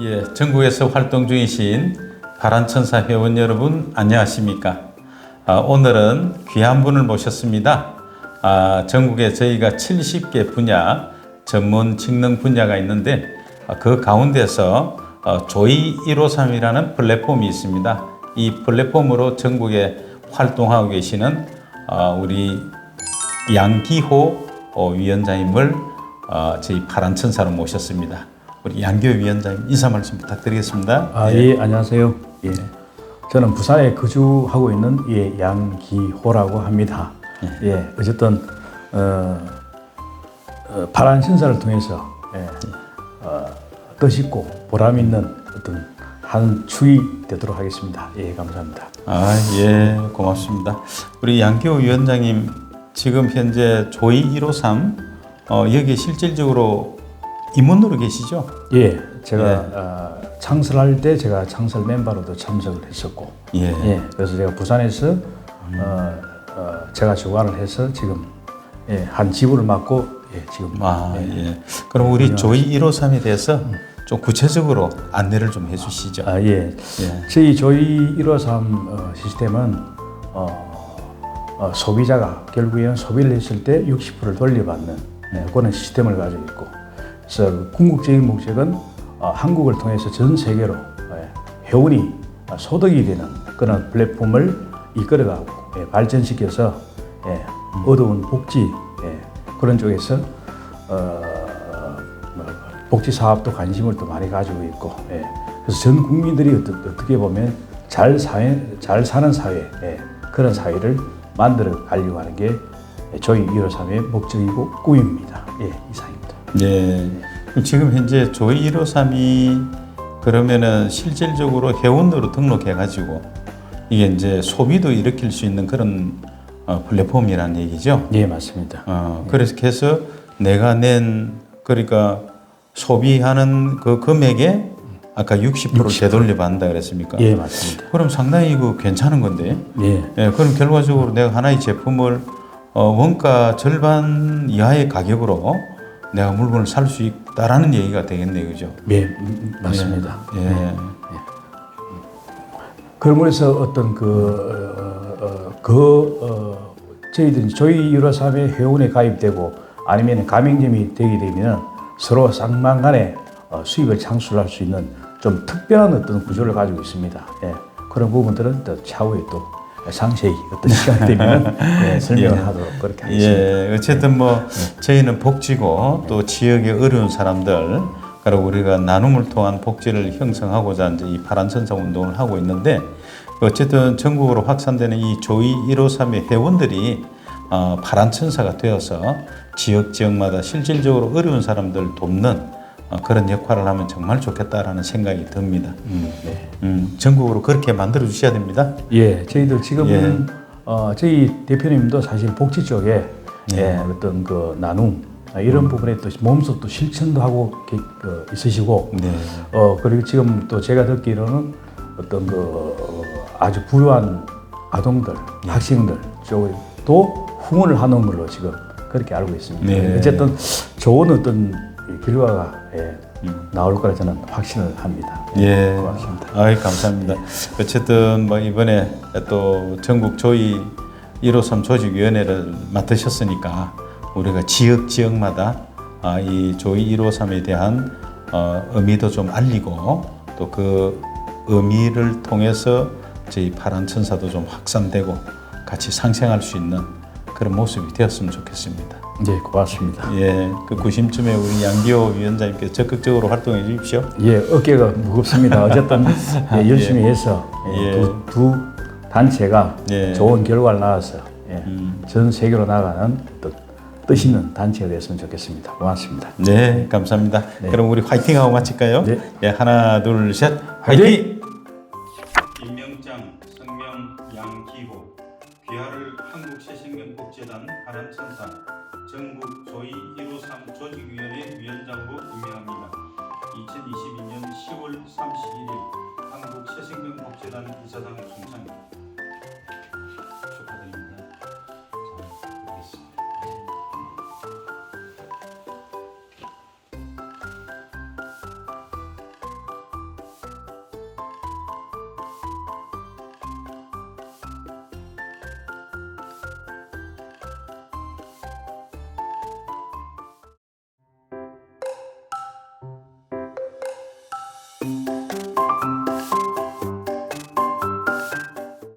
예, 전국에서 활동 중이신 바란천사 회원 여러분 안녕하십니까? 아, 오늘은 귀한 분을 모셨습니다. 아, 전국에 저희가 70개 분야 전문 직능 분야가 있는데 아, 그 가운데서 어, 조이 153이라는 플랫폼이 있습니다. 이 플랫폼으로 전국에 활동하고 계시는 어, 우리 양기호 어, 위원장님을 어, 저희 파란천사로 모셨습니다. 우리 양기호 위원장님 인사 말씀 부탁드리겠습니다. 아, 예, 안녕하세요. 예. 저는 부산에 거주하고 있는 예, 양기호라고 합니다. 예, 어쨌든 어, 어, 파란 신사를 통해서 예, 어, 뜻있고 보람 있는 어떤 한 축이 되도록 하겠습니다. 예, 감사합니다. 아, 예, 고맙습니다. 우리 양기호 위원장님 지금 현재 조이 153 어, 여기 실질적으로 임원으로 계시죠? 예, 제가 예. 어, 창설할 때 제가 창설 멤버로도 참석을 했었고, 예. 예, 그래서 제가 부산에서 어, 어, 제가 주관을 해서 지금 예, 한 지부를 맡고 예, 지금 아, 예. 그럼 우리 조이 153에 대해서 좀 구체적으로 안내를 좀 해주시죠. 아, 예. 예. 저희 조이 153 어, 시스템은 어, 어, 소비자가 결국에는 소비를 했을 때 60%를 돌려받는 예, 그런 시스템을 가지고 있고 그래서 궁극적인 목적은 어, 한국을 통해서 전 세계로 예, 회원이 어, 소득이 되는 그런 플랫폼을 이끌어가고 예, 발전시켜서 예, 얻어온 복지 예, 그런 쪽에서 어, 뭐, 복지 사업도 관심을 또 많이 가지고 있고 예. 그래서 전 국민들이 어떻게 보면 잘 사회 잘 사는 사회 예. 그런 사회를 만들어 가려고 하는 게 저희 153의 목적이고 꿈입니다. 예, 이상입니다. 네. 지금 현재 조이 153이 그러면은 실질적으로 회원으로 등록해가지고 이게 이제 소비도 일으킬 수 있는 그런 어, 플랫폼이라는 얘기죠. 예, 맞습니다. 어, 그래서 해서 내가 낸 그러니까 소비하는 그 금액에 아까 60%를 되돌려 받는다 그랬습니까? 예, 맞습니다. 그럼 상당히 그 괜찮은 건데. 예, 예, 그럼 결과적으로 내가 하나의 제품을 어, 원가 절반 이하의 가격으로 내가 물건을 살 수 있다라는 얘기가 되겠네요, 그죠? 예, 음, 맞습니다. 예. 그러면서 어떤 그, 어, 어, 그, 어, 저희들 저희 유로삼의 회원에 가입되고 아니면 가맹점이 되게 되면 서로 쌍방간에 어, 수익을 창출할 수 있는 좀 특별한 어떤 구조를 가지고 있습니다. 예. 그런 부분들은 또 차후에 또 상세히 어떤 시간 되면 예, 설명을 하도록 그렇게 하겠습니다. 예, 어쨌든 뭐 저희는 복지고 또 지역의 어려운 사람들 그리고 우리가 나눔을 통한 복지를 형성하고자 이제 이 파란 천사 운동을 하고 있는데 어쨌든 전국으로 확산되는 이 조이 153의 회원들이 어, 파란 천사가 되어서 지역 지역마다 실질적으로 어려운 사람들 돕는 어, 그런 역할을 하면 정말 좋겠다라는 생각이 듭니다. 음, 네. 음, 전국으로 그렇게 만들어 주셔야 됩니다. 예, 저희들 지금은 예. 어, 저희 대표님도 사실 복지 쪽에 네. 예, 어떤 그 나눔 아, 이런 부분에 또 몸소 또 실천도 하고 계- 그 있으시고 네. 어 그리고 지금 또 제가 듣기로는 어떤 그 어, 아주 부유한 아동들, 네. 학생들 쪽도 후원을 하는 걸로 지금 그렇게 알고 있습니다. 네. 어쨌든 좋은 어떤 이 결과가 예, 음. 나올 거라 저는 확신을 합니다. 예. 고맙습니다. 아이 감사합니다. 어쨌든 뭐 이번에 또 전국 조이 153 조직위원회를 맡으셨으니까 우리가 지역 지역마다 아, 이 조이 153에 대한 어, 의미도 좀 알리고 또 그 의미를 통해서 저희 파란 천사도 좀 확산되고 같이 상생할 수 있는 그런 모습이 되었으면 좋겠습니다. 네, 고맙습니다. 예, 그 구심쯤에 우리 양기호 위원장님께서 적극적으로 활동해 주십시오. 예, 어깨가 무겁습니다. 어쨌든 예, 열심히 해서 예, 예. 두, 두 단체가 예. 좋은 결과를 낳아서 예, 음. 전 세계로 나가는 뜻, 뜻 있는 단체가 됐으면 좋겠습니다. 고맙습니다. 네, 감사합니다. 그럼 우리 화이팅하고 마칠까요? 네. 예, 하나, 둘, 셋, 화이팅! 임명장, 전국 조이 153 조직위원회 위원장으로 임명합니다. 2022년 10월 31일 한국새생명복지단 이사장 순창